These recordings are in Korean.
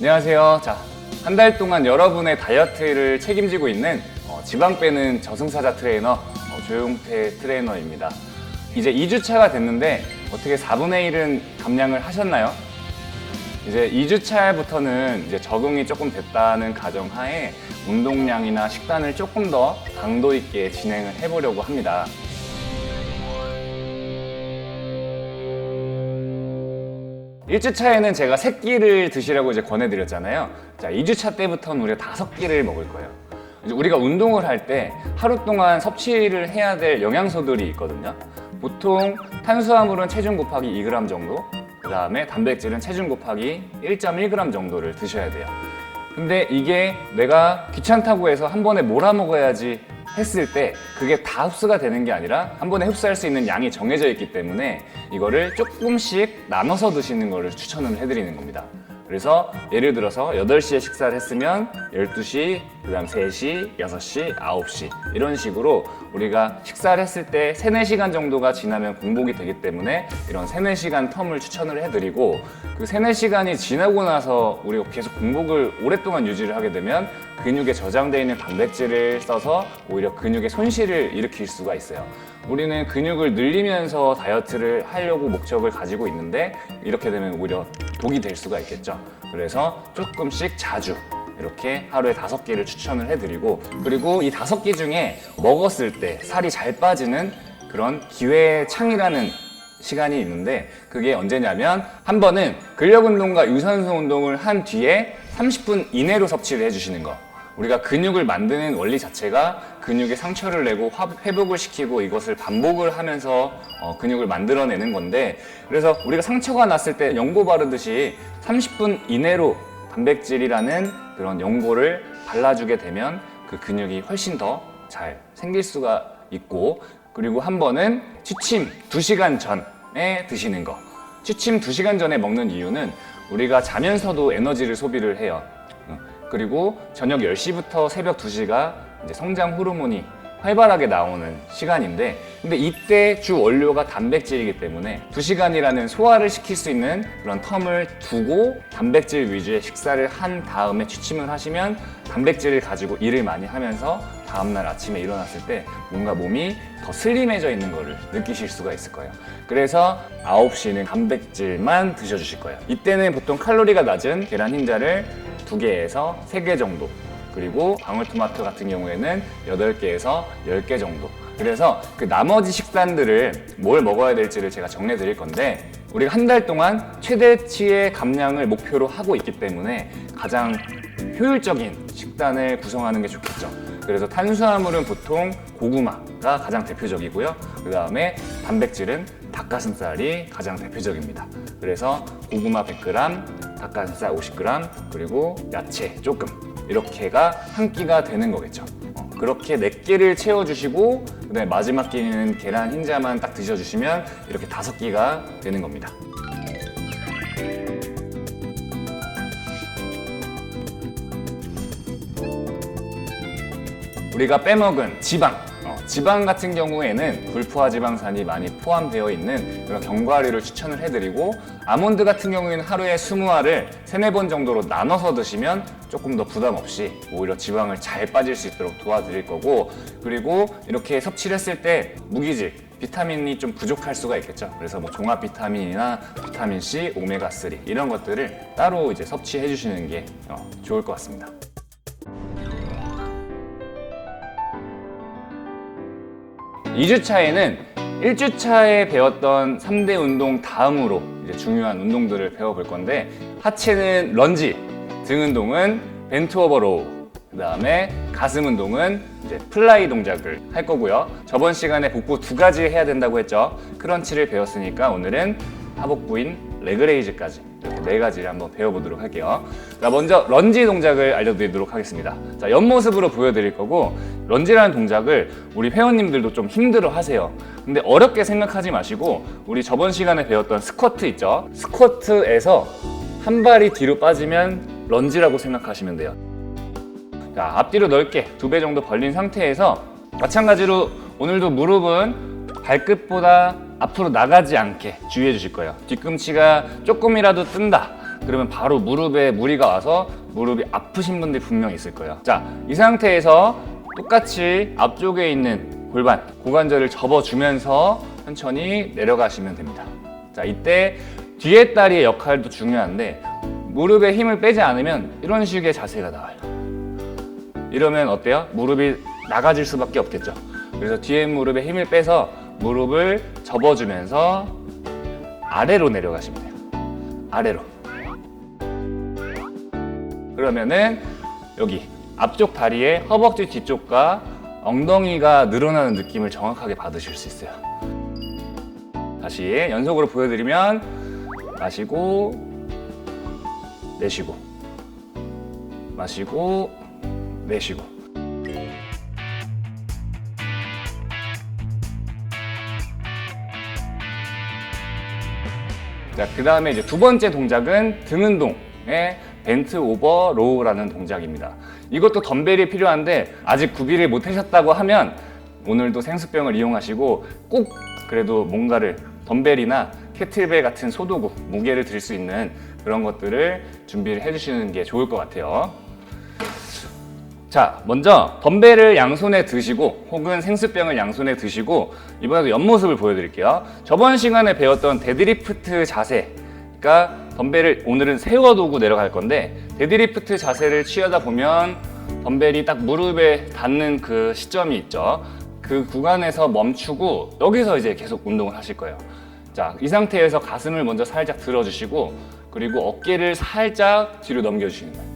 안녕하세요. 자, 한 달 동안 여러분의 다이어트를 책임지고 있는 어, 지방 빼는 저승사자 트레이너 어, 조용태 트레이너입니다. 이제 2주차가 됐는데 어떻게 4분의 1은 감량을 하셨나요? 이제 2주차부터는 이제 적응이 조금 됐다는 가정하에 운동량이나 식단을 조금 더 강도 있게 진행을 해보려고 합니다. 1주차에는 제가 3끼를 드시라고 이제 권해드렸잖아요. 자, 2주차 때부터는 우리가 5끼를 먹을 거예요. 우리가 운동을 할 때 하루 동안 섭취를 해야 될 영양소들이 있거든요. 보통 탄수화물은 체중 곱하기 2g 정도, 그 다음에 단백질은 체중 곱하기 1.1g 정도를 드셔야 돼요. 근데 이게 내가 귀찮다고 해서 한 번에 몰아 먹어야지 했을 때 그게 다 흡수가 되는 게 아니라 한 번에 흡수할 수 있는 양이 정해져 있기 때문에 이거를 조금씩 나눠서 드시는 거를 추천을 해드리는 겁니다. 그래서 예를 들어서 8시에 식사를 했으면 12시, 그 다음 3시, 6시, 9시 이런 식으로 우리가 식사를 했을 때 3, 4시간 정도가 지나면 공복이 되기 때문에 이런 3, 4시간 텀을 추천을 해드리고 그 3, 4시간이 지나고 나서 우리가 계속 공복을 오랫동안 유지를 하게 되면 근육에 저장되어 있는 단백질을 써서 오히려 근육의 손실을 일으킬 수가 있어요. 우리는 근육을 늘리면서 다이어트를 하려고 목적을 가지고 있는데 이렇게 되면 오히려 독이 될 수가 있겠죠. 그래서 조금씩 자주 이렇게 하루에 다섯 끼를 추천을 해드리고 그리고 이 다섯 끼 중에 먹었을 때 살이 잘 빠지는 그런 기회창이라는 시간이 있는데 그게 언제냐면 한 번은 근력 운동과 유산소 운동을 한 뒤에 30분 이내로 섭취를 해주시는 거. 우리가 근육을 만드는 원리 자체가 근육에 상처를 내고 화- 회복을 시키고 이것을 반복을 하면서 어, 근육을 만들어내는 건데 그래서 우리가 상처가 났을 때 연고 바르듯이 30분 이내로 단백질이라는 그런 연고를 발라주게 되면 그 근육이 훨씬 더 잘 생길 수가 있고 그리고 한 번은 취침 2시간 전에 드시는 거. 취침 2시간 전에 먹는 이유는 우리가 자면서도 에너지를 소비를 해요. 어, 그리고 저녁 10시부터 새벽 2시가 이제 성장 호르몬이 활발하게 나오는 시간인데 근데 이때 주 원료가 단백질이기 때문에 2시간이라는 소화를 시킬 수 있는 그런 텀을 두고 단백질 위주의 식사를 한 다음에 취침을 하시면 단백질을 가지고 일을 많이 하면서 다음날 아침에 일어났을 때 뭔가 몸이 더 슬림해져 있는 거를 느끼실 수가 있을 거예요. 그래서 9시는 단백질만 드셔주실 거예요. 이때는 보통 칼로리가 낮은 계란 흰자를 2개에서 3개 정도 그리고 방울토마토 같은 경우에는 8개에서 10개 정도. 그래서 그 나머지 식단들을 뭘 먹어야 될지를 제가 정해 드릴 건데 우리가 한 달 동안 최대치의 감량을 목표로 하고 있기 때문에 가장 효율적인 식단을 구성하는 게 좋겠죠. 그래서 탄수화물은 보통 고구마가 가장 대표적이고요. 그 다음에 단백질은 닭가슴살이 가장 대표적입니다. 그래서 고구마 100g, 닭가슴살 50g, 그리고 야채 조금 이렇게가 한 끼가 되는 거겠죠. 어, 그렇게 네 끼를 채워주시고 그다음에 마지막 끼는 계란 흰자만 딱 드셔주시면 이렇게 다섯 끼가 되는 겁니다. 우리가 빼먹은 지방. 어, 지방 같은 경우에는 불포화 지방산이 많이 포함되어 있는 그런 견과류를 추천을 해드리고 아몬드 같은 경우에는 하루에 20알을 3, 4번 정도로 나눠서 드시면 조금 더 부담 없이 오히려 지방을 잘 빠질 수 있도록 도와드릴 거고 그리고 이렇게 섭취를 했을 때 무기질 비타민이 좀 부족할 수가 있겠죠. 그래서 뭐 종합 비타민이나 비타민 C, 오메가 3 이런 것들을 따로 이제 섭취해 주시는 게 어, 좋을 것 같습니다. 2주차에는 1주차에 배웠던 3대 운동 다음으로 이제 중요한 운동들을 배워볼 건데 하체는 런지, 등 운동은 벤트 오버 로우, 그 다음에 가슴 운동은 이제 플라이 동작을 할 거고요. 저번 시간에 복부 두 가지 해야 된다고 했죠. 크런치를 배웠으니까 오늘은 하복부인 레그레이즈까지 이렇게 네 가지를 한번 배워보도록 할게요. 자, 먼저 런지 동작을 알려드리도록 하겠습니다. 자, 옆모습으로 보여드릴 거고 런지라는 동작을 우리 회원님들도 좀 힘들어 하세요. 근데 어렵게 생각하지 마시고 우리 저번 시간에 배웠던 스쿼트 있죠? 스쿼트에서 한 발이 뒤로 빠지면 런지라고 생각하시면 돼요. 자, 앞뒤로 넓게 두 배 정도 벌린 상태에서 마찬가지로 오늘도 무릎은 발끝보다 앞으로 나가지 않게 주의해 주실 거예요. 뒤꿈치가 조금이라도 뜬다. 그러면 바로 무릎에 무리가 와서 무릎이 아프신 분들이 분명 있을 거예요. 자, 이 상태에서 똑같이 앞쪽에 있는 골반, 고관절을 접어주면서 천천히 내려가시면 됩니다. 자, 이때 뒤에 다리의 역할도 중요한데 무릎에 힘을 빼지 않으면 이런 식의 자세가 나와요. 이러면 어때요? 무릎이 나가질 수밖에 없겠죠. 그래서 뒤에 무릎에 힘을 빼서 무릎을 접어주면서 아래로 내려가시면 돼요. 아래로. 그러면은 여기 앞쪽 다리에 허벅지 뒤쪽과 엉덩이가 늘어나는 느낌을 정확하게 받으실 수 있어요. 다시 연속으로 보여드리면 마시고 내쉬고 마시고 내쉬고 자, 그 다음에 이제 두 번째 동작은 등 운동의 벤트 오버 로우라는 동작입니다. 이것도 덤벨이 필요한데 아직 구비를 못 하셨다고 하면 오늘도 생수병을 이용하시고 꼭 그래도 뭔가를 덤벨이나 캐틀벨 같은 소도구, 무게를 들 수 있는 그런 것들을 준비를 해주시는 게 좋을 것 같아요. 자, 먼저 덤벨을 양손에 드시고 혹은 생수병을 양손에 드시고 이번에도 옆모습을 보여드릴게요. 저번 시간에 배웠던 데드리프트 자세, 그러니까 덤벨을 오늘은 세워두고 내려갈 건데 데드리프트 자세를 취하다 보면 덤벨이 딱 무릎에 닿는 그 시점이 있죠. 그 구간에서 멈추고 여기서 이제 계속 운동을 하실 거예요. 자, 이 상태에서 가슴을 먼저 살짝 들어주시고 그리고 어깨를 살짝 뒤로 넘겨주시는 거예요.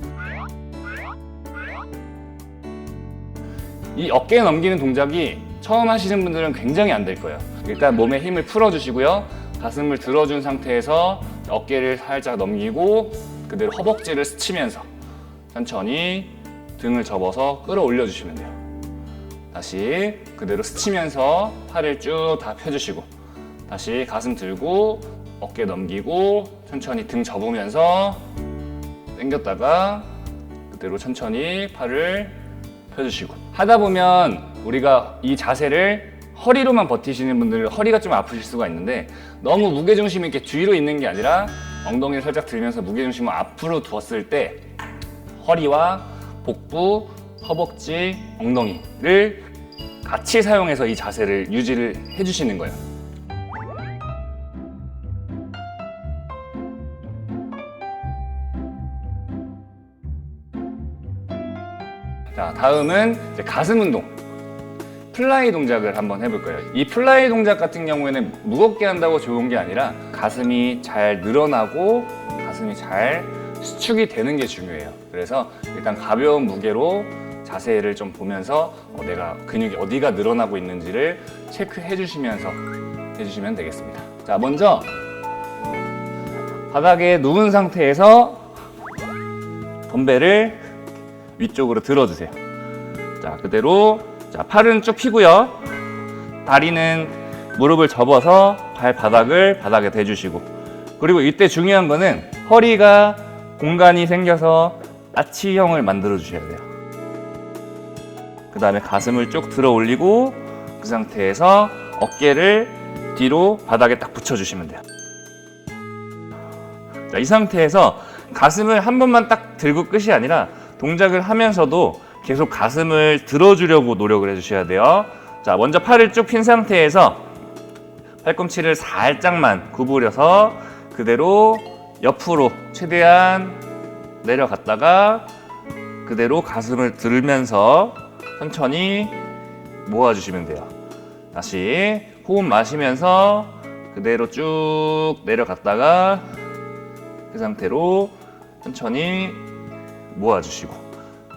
이 어깨 넘기는 동작이 처음 하시는 분들은 굉장히 안 될 거예요. 일단 몸에 힘을 풀어주시고요. 가슴을 들어준 상태에서 어깨를 살짝 넘기고 그대로 허벅지를 스치면서 천천히 등을 접어서 끌어올려 주시면 돼요. 다시 그대로 스치면서 팔을 쭉 다 펴주시고 다시 가슴 들고 어깨 넘기고 천천히 등 접으면서 당겼다가 그대로 천천히 팔을 펴주시고 하다 보면 우리가 이 자세를 허리로만 버티시는 분들은 허리가 좀 아프실 수가 있는데 너무 무게중심이 이렇게 뒤로 있는 게 아니라 엉덩이를 살짝 들면서 무게중심을 앞으로 두었을 때 허리와 복부, 허벅지, 엉덩이를 같이 사용해서 이 자세를 유지를 해주시는 거예요. 자, 다음은 가슴 운동. 플라이 동작을 한번 해볼 거예요. 이 플라이 동작 같은 경우에는 무겁게 한다고 좋은 게 아니라 가슴이 잘 늘어나고 가슴이 잘 수축이 되는 게 중요해요. 그래서 일단 가벼운 무게로 자세를 좀 보면서 어, 내가 근육이 어디가 늘어나고 있는지를 체크해 주시면서 해주시면 되겠습니다. 자, 먼저 바닥에 누운 상태에서 덤벨을 위쪽으로 들어주세요. 자, 그대로 자, 팔은 쭉 펴고요. 다리는 무릎을 접어서 발바닥을 바닥에 대주시고 그리고 이때 중요한 거는 허리가 공간이 생겨서 아치형을 만들어 주셔야 돼요. 그 다음에 가슴을 쭉 들어 올리고 그 상태에서 어깨를 뒤로 바닥에 딱 붙여주시면 돼요. 자, 이 상태에서 가슴을 한 번만 딱 들고 끝이 아니라 동작을 하면서도 계속 가슴을 들어주려고 노력을 해주셔야 돼요. 자, 먼저 팔을 쭉 핀 상태에서 팔꿈치를 살짝만 구부려서 그대로 옆으로 최대한 내려갔다가 그대로 가슴을 들면서 천천히 모아주시면 돼요. 다시 호흡 마시면서 그대로 쭉 내려갔다가 그 상태로 천천히 모아주시고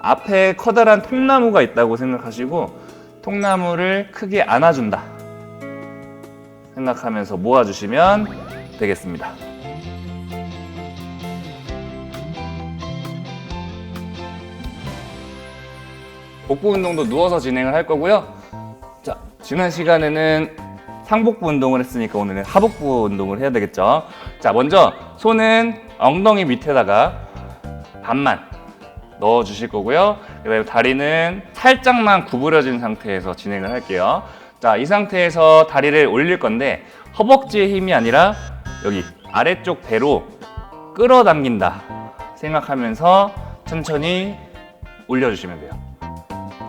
앞에 커다란 통나무가 있다고 생각하시고 통나무를 크게 안아준다 생각하면서 모아주시면 되겠습니다. 복부 운동도 누워서 진행을 할 거고요. 자, 지난 시간에는 상복부 운동을 했으니까 오늘은 하복부 운동을 해야 되겠죠. 자, 먼저 손은 엉덩이 밑에다가 반만 넣어 주실 거고요. 그다음에 다리는 살짝만 구부려진 상태에서 진행을 할게요. 자, 이 상태에서 다리를 올릴 건데 허벅지의 힘이 아니라 여기 아래쪽 배로 끌어당긴다 생각하면서 천천히 올려주시면 돼요.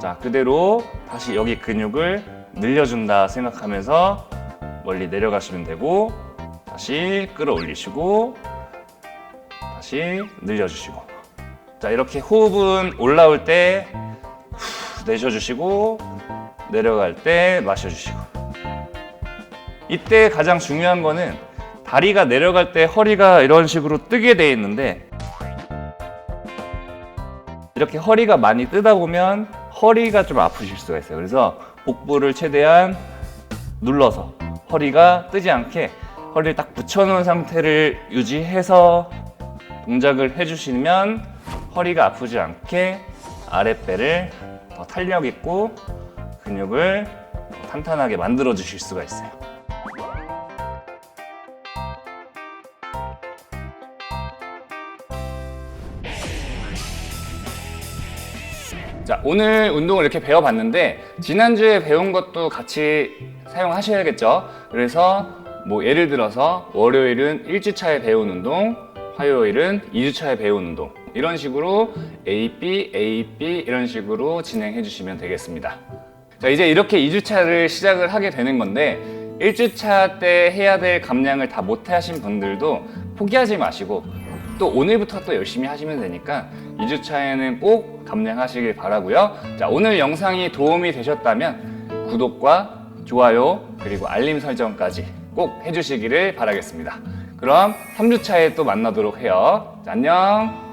자, 그대로 다시 여기 근육을 늘려준다 생각하면서 멀리 내려가시면 되고 다시 끌어올리시고 다시 늘려주시고 자 이렇게 호흡은 올라올 때 후, 내쉬어주시고 내려갈 때 마셔주시고 이때 가장 중요한 거는 다리가 내려갈 때 허리가 이런 식으로 뜨게 돼 있는데 이렇게 허리가 많이 뜨다 보면 허리가 좀 아프실 수가 있어요. 그래서 복부를 최대한 눌러서 허리가 뜨지 않게 허리를 딱 붙여놓은 상태를 유지해서 동작을 해주시면 허리가 아프지 않게 아랫배를 더 탄력 있고 근육을 더 탄탄하게 만들어 주실 수가 있어요. 자, 오늘 운동을 이렇게 배워봤는데, 지난주에 배운 것도 같이 사용하셔야겠죠? 그래서, 뭐, 예를 들어서, 월요일은 1주차에 배운 운동, 화요일은 2주차에 배운 운동, 이런 식으로 A, B, A, B, 이런 식으로 진행해 주시면 되겠습니다. 자, 이제 이렇게 2주차를 시작을 하게 되는 건데, 1주차 때 해야 될 감량을 다 못 하신 분들도 포기하지 마시고, 또 오늘부터 또 열심히 하시면 되니까 2주차에는 꼭 감량하시길 바라고요. 자, 오늘 영상이 도움이 되셨다면 구독과 좋아요 그리고 알림 설정까지 꼭 해주시기를 바라겠습니다. 그럼 3주차에 또 만나도록 해요. 자, 안녕.